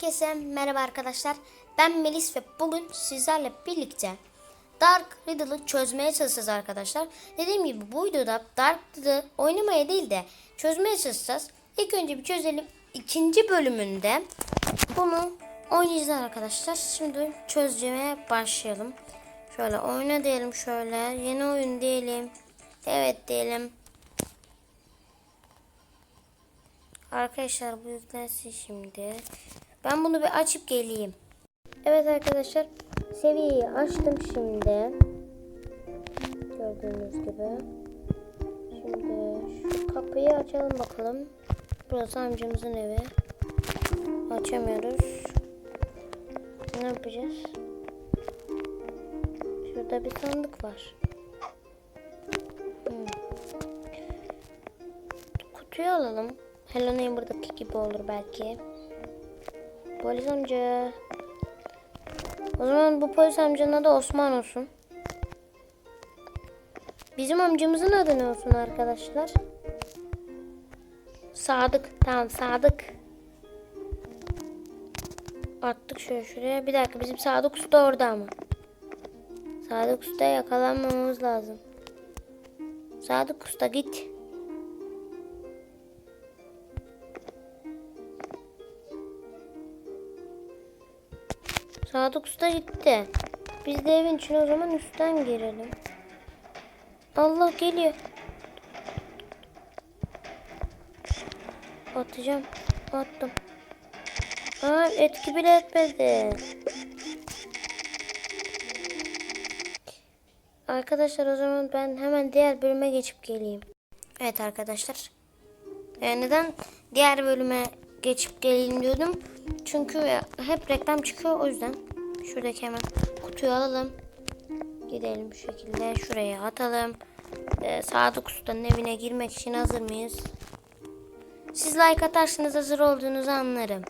Herkese merhaba arkadaşlar. Ben Melis ve bugün sizlerle birlikte Dark Riddle'ı çözmeye çalışacağız arkadaşlar. Dediğim gibi bu videoda Dark Riddle'ı oynamaya değil de çözmeye çalışacağız. İlk önce bir çözelim. İkinci bölümünde bunu oynayacağız arkadaşlar. Şimdi çözmeye başlayalım. Şöyle oyna diyelim şöyle. Yeni oyun diyelim. Evet diyelim. Arkadaşlar bu yüklensin şimdi. Ben bunu bir açıp geleyim. Evet arkadaşlar seviyeyi açtım şimdi. Gördüğünüz gibi. Şimdi şu kapıyı açalım bakalım. Burası amcamızın evi. Açamıyoruz. Ne yapacağız? Şurada bir sandık var. Hmm. Kutuyu alalım. Hello Neighbor'daki gibi olur belki. Polis amca. O zaman bu polis amcanın adı Osman olsun. Bizim amcamızın adı ne olsun arkadaşlar? Sadık. Tamam Sadık. Attık şöyle şuraya. Bir dakika bizim Sadık Usta orada ama. Sadık Usta yakalanmamamız lazım. Sadık Usta git. Sadık Usta gitti. Biz de evin içine o zaman üstten girelim. Allah geliyor. Atacağım. Attım. Aa, etki bile etmedi. Arkadaşlar o zaman ben hemen diğer bölüme geçip geleyim. Evet arkadaşlar. Ee, neden diğer bölüme geçip geleyim diyordum. Çünkü hep reklam çıkıyor o yüzden. Şuradaki hemen kutuyu alalım. Gidelim bu şekilde. Şuraya atalım. Ee, Sadık Usta'nın evine girmek için hazır mıyız? Siz like atarsanız hazır olduğunuzu anlarım.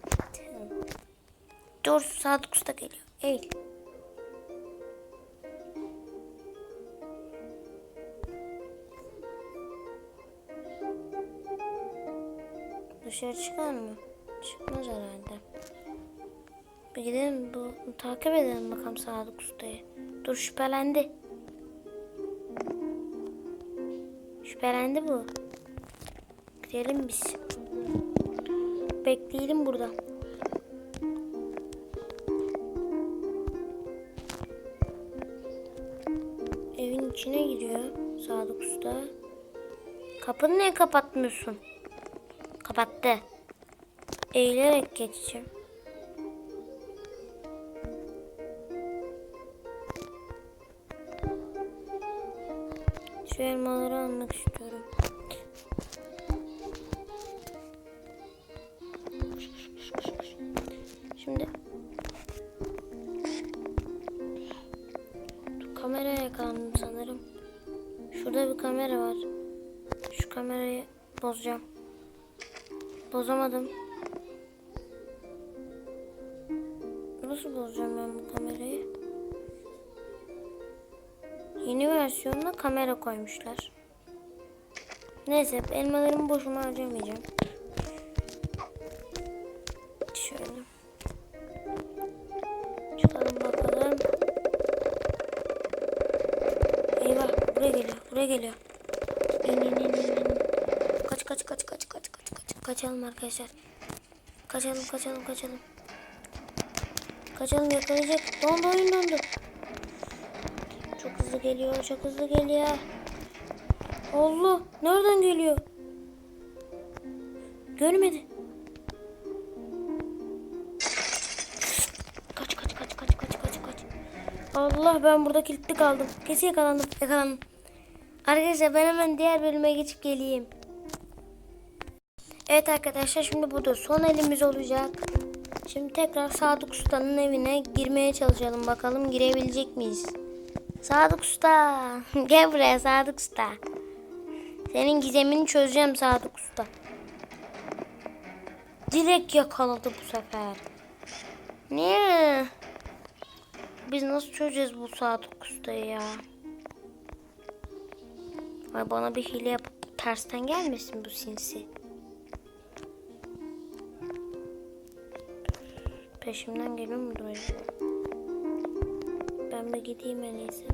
Dur Sadık Usta geliyor. Eğil. Dışarı çıkar mı? Çıkmaz herhalde. Bir gidelim bu takip edelim bakalım Sadık Usta'yı. Dur şüphelendi. Şüphelendi bu. Gidelim biz. Bekleyelim burada. Evin içine giriyor Sadık Usta. Kapını niye kapatmıyorsun? Kapattı. Eğilerek geçeceğim. Şu elmaları almak istiyorum. Şimdi kameraya yakalandım sanırım. Şurada bir kamera var. Şu kamerayı bozacağım. Bozamadım. Nasıl bozacağım ben bu kamerayı? Yeni versiyonda kamera koymuşlar. Neyse elmalarımı boşuna harcamayacağım. Şöyle. Çıkalım bakalım. Eyvah buraya geliyor buraya geliyor. İn in in in kaç kaç kaç kaç kaç kaç. Kaçalım arkadaşlar. Kaçalım kaçalım kaçalım. Kaçalım yakalayacak. Dondu oyun dondu. Çok hızlı geliyor, çok hızlı geliyor. Allah, nereden geliyor? Görmedi. Kaç kaç kaç kaç kaç kaç kaç. Allah ben burada kilitli kaldım. Kesin yakalandım. Yakalandım. Arkadaşlar ben hemen diğer bölüme geçip geleyim. Evet arkadaşlar şimdi bu da son elimiz olacak. Şimdi tekrar Sadık Usta'nın evine girmeye çalışalım. Bakalım girebilecek miyiz? Sadık Usta. Gel buraya Sadık Usta. Senin gizemini çözeceğim Sadık Usta. Direkt yakaladı bu sefer. Niye? Biz nasıl çözeceğiz bu Sadık Usta'yı ya? Ay bana bir hile yapıp tersten gelmesin bu sinsi. Peşimden geliyor mudur acaba? Ben bir gideyim en iyisi.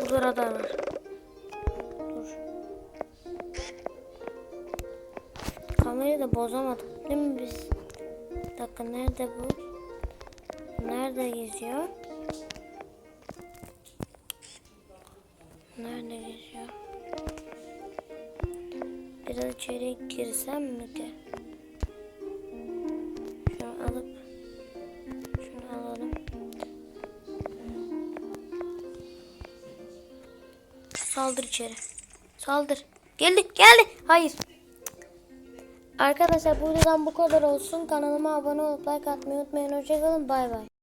Burada radar var. Dur. Kamerayı da bozamadık değil mi biz? Bir dakika nerede bu? Nerede geziyor? Nerede geziyor? Biraz içeri girsem mi ki? Şunu alıp şunu alalım. Saldır içeri. Saldır. Geldik geldi. Hayır. Arkadaşlar bu videodan bu kadar olsun. Kanalıma abone olup like atmayı unutmayın. Hoşçakalın. Bay bay.